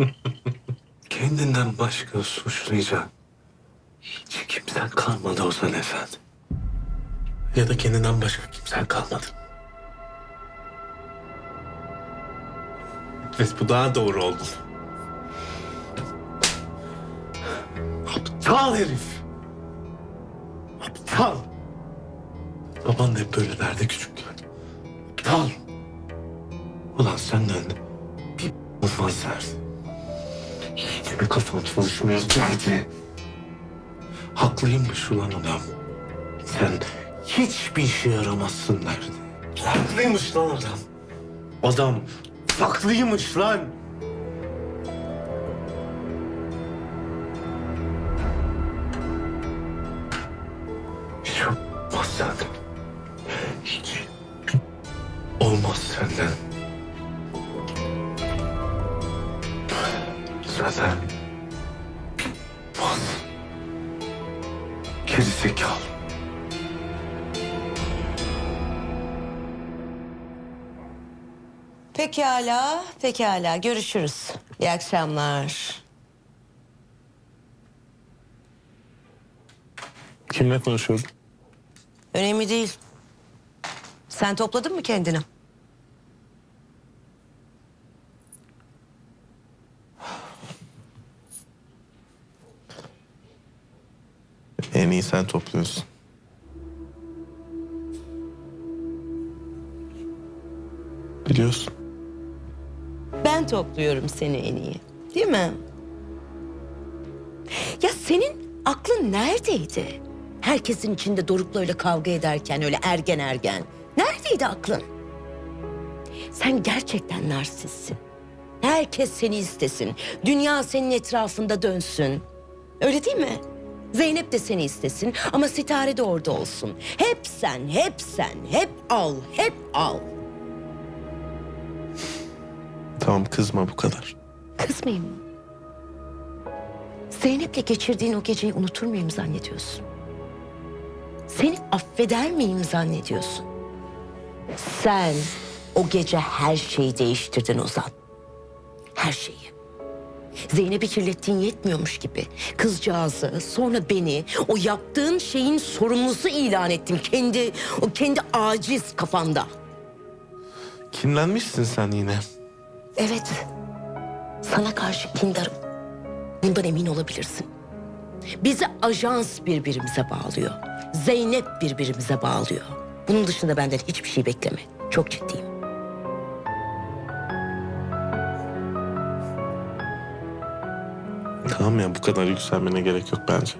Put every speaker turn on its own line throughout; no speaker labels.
kendinden başka suçlayacak hiç kimsen kalmadı Ozan Efendi. Ya da kendinden başka kimsen kalmadı. Evet bu daha doğru oldu. Aptal herif. Aptal. Baban da hep böyle derdi küçükken. Aptal. Ulan senden bir olmaz derdi. Hiç mi kafan çalışmıyor derdi. Haklıymış ulan adam. Sen hiçbir işe yaramazsın derdi. Haklıymış lan adam. Adam haklıymış lan. Zaten olmaz. Gerizekalı.
Pekala, pekala. Görüşürüz. İyi akşamlar.
Kimle konuşuyordun?
Önemli değil. Sen topladın mı kendini?
İyi sen topluyorsun. Biliyorsun.
Ben topluyorum seni en iyi. Değil mi? Ya senin aklın neredeydi? Herkesin içinde Doruk'la öyle kavga ederken öyle ergen ergen. Neredeydi aklın? Sen gerçekten narsistsin. Herkes seni istesin. Dünya senin etrafında dönsün. Öyle değil mi? Zeynep de seni istesin ama Sitare de orada olsun. Hep sen, hep sen, hep al, hep al.
Tamam kızma bu kadar.
Kızmayayım mı? Zeynep'le geçirdiğin o geceyi unutur muyum zannediyorsun? Seni affeder miyim zannediyorsun? Sen o gece her şeyi değiştirdin Ozan. Her şeyi. Zeynep'i kirlettiğin yetmiyormuş gibi. Kızcağızı, sonra beni o yaptığın şeyin sorumlusu ilan ettim. Kendi, o kendi aciz kafamda.
Kinlenmişsin sen yine.
Evet. Sana karşı kindarım. Bundan emin olabilirsin. Bizi ajans birbirimize bağlıyor. Zeynep birbirimize bağlıyor. Bunun dışında benden hiçbir şey bekleme. Çok ciddiyim.
Tamam ya bu kadar yükselmene gerek yok bence.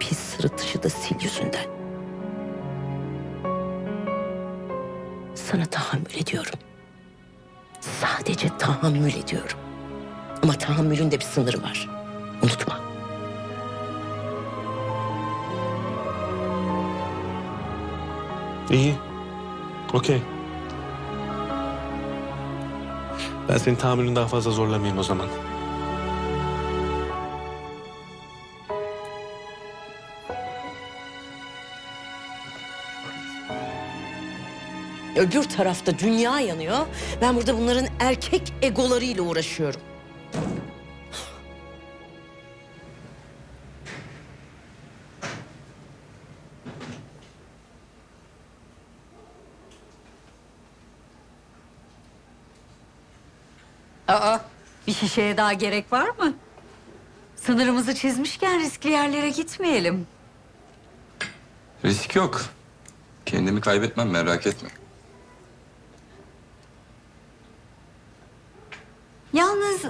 Pis sırıtışı da sil yüzünden. Sana tahammül ediyorum. Sadece tahammül ediyorum. Ama tahammülün de bir sınırı var. Unutma.
İyi. Okey. Ben senin tahammülünü daha fazla zorlamayayım o zaman.
Öbür tarafta dünya yanıyor. Ben burada bunların erkek egolarıyla uğraşıyorum.
Aa, bir şişeye daha gerek var mı? Sınırımızı çizmişken riskli yerlere gitmeyelim.
Risk yok. Kendimi kaybetmem merak etme.
Yalnız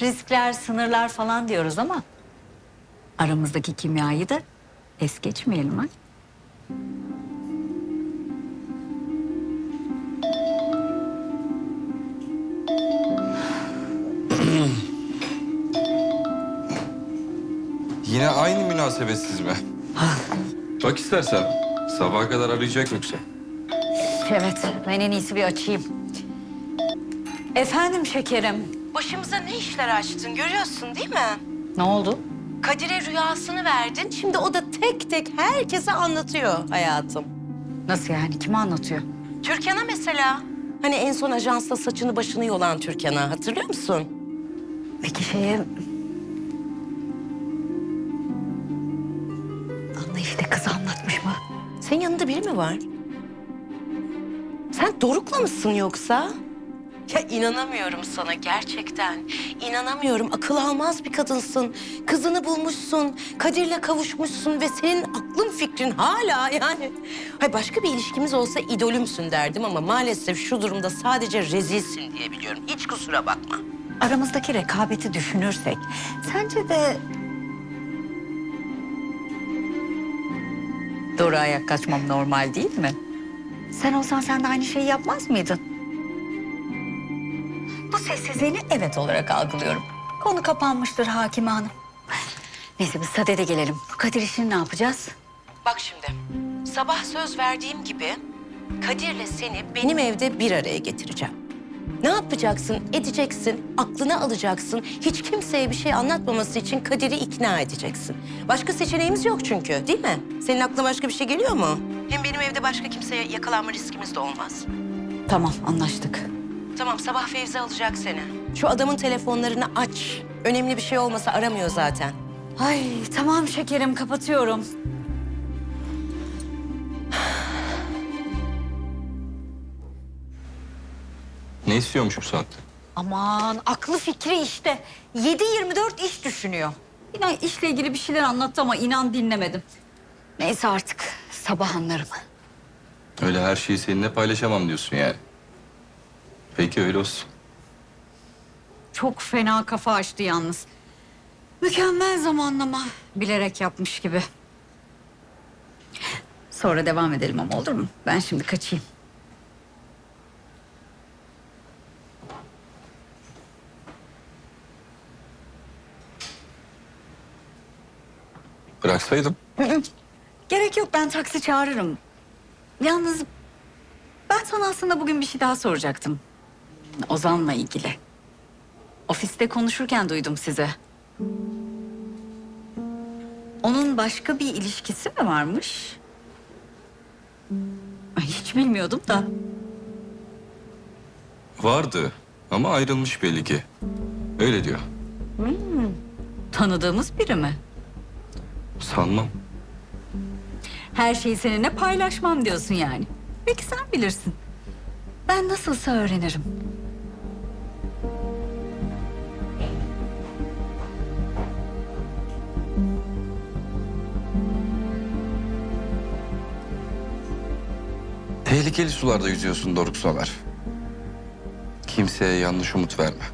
riskler, sınırlar falan diyoruz ama... ...aramızdaki kimyayı da es geçmeyelim ha.
Yine aynı münasebetsiz mi? Bak istersen. Sabaha kadar arayacak yoksa.
Evet, ben en iyisi bir açayım. Efendim şekerim.
Başımıza ne işler açtın görüyorsun değil mi?
Ne oldu?
Kadir'e rüyasını verdin. Şimdi o da tek tek herkese anlatıyor hayatım.
Nasıl yani? Kime anlatıyor?
Türkan'a mesela. Hani en son ajansta saçını başını yolan Türkan'a hatırlıyor musun?
Peki şeye... Anla işte kız anlatmış mı?
Senin yanında biri mi var? Sen Doruk'la mısın yoksa? Ya inanamıyorum sana gerçekten. İnanamıyorum. Akıl almaz bir kadınsın. Kızını bulmuşsun. Kadir'le kavuşmuşsun ve senin aklın fikrin hala yani. Hay başka bir ilişkimiz olsa idolümsün derdim ama maalesef şu durumda sadece rezilsin diye biliyorum. Hiç kusura bakma.
Aramızdaki rekabeti düşünürsek sence de... Doğru ayak kaçmam normal değil mi? Sen olsan sen de aynı şeyi yapmaz mıydın? Sessizliğini evet olarak algılıyorum. Konu kapanmıştır Hakime Hanım. Neyse biz sadede gelelim. Bu Kadir işini ne yapacağız?
Bak şimdi, sabah söz verdiğim gibi Kadir'le seni benim evde bir araya getireceğim. Ne yapacaksın, edeceksin, aklına alacaksın. Hiç kimseye bir şey anlatmaması için Kadir'i ikna edeceksin. Başka seçeneğimiz yok çünkü, değil mi? Senin aklına başka bir şey geliyor mu? Hem benim evde başka kimseye yakalanma riskimiz de olmaz.
Tamam anlaştık.
Tamam, sabah Fevzi alacak seni. Şu adamın telefonlarını aç. Önemli bir şey olmasa aramıyor zaten.
Ay tamam şekerim kapatıyorum.
Ne istiyormuş bu saatte?
Aman aklı fikri işte. 7-24 iş düşünüyor. İnan işle ilgili bir şeyler anlattı ama inan dinlemedim. Neyse artık sabah anlarım.
Öyle her şeyi seninle paylaşamam diyorsun yani. Peki öyle olsun.
Çok fena kafa açtı yalnız. Mükemmel zamanlama. Bilerek yapmış gibi. Sonra devam edelim ama olur mu? Ben şimdi kaçayım.
Bıraksaydım.
Gerek yok ben taksi çağırırım. Yalnız ben sana aslında bugün bir şey daha soracaktım. Ozan'la ilgili. Ofiste konuşurken duydum size. Onun başka bir ilişkisi mi varmış? Ay, hiç bilmiyordum da.
Vardı ama ayrılmış belli ki. Öyle diyor.
Tanıdığımız biri mi?
Sanmam.
Her şeyi seninle paylaşmam diyorsun yani. Peki sen bilirsin. Ben nasılsa öğrenirim.
Tehlikeli sularda yüzüyorsun Doruk Somer. Kimseye yanlış umut verme.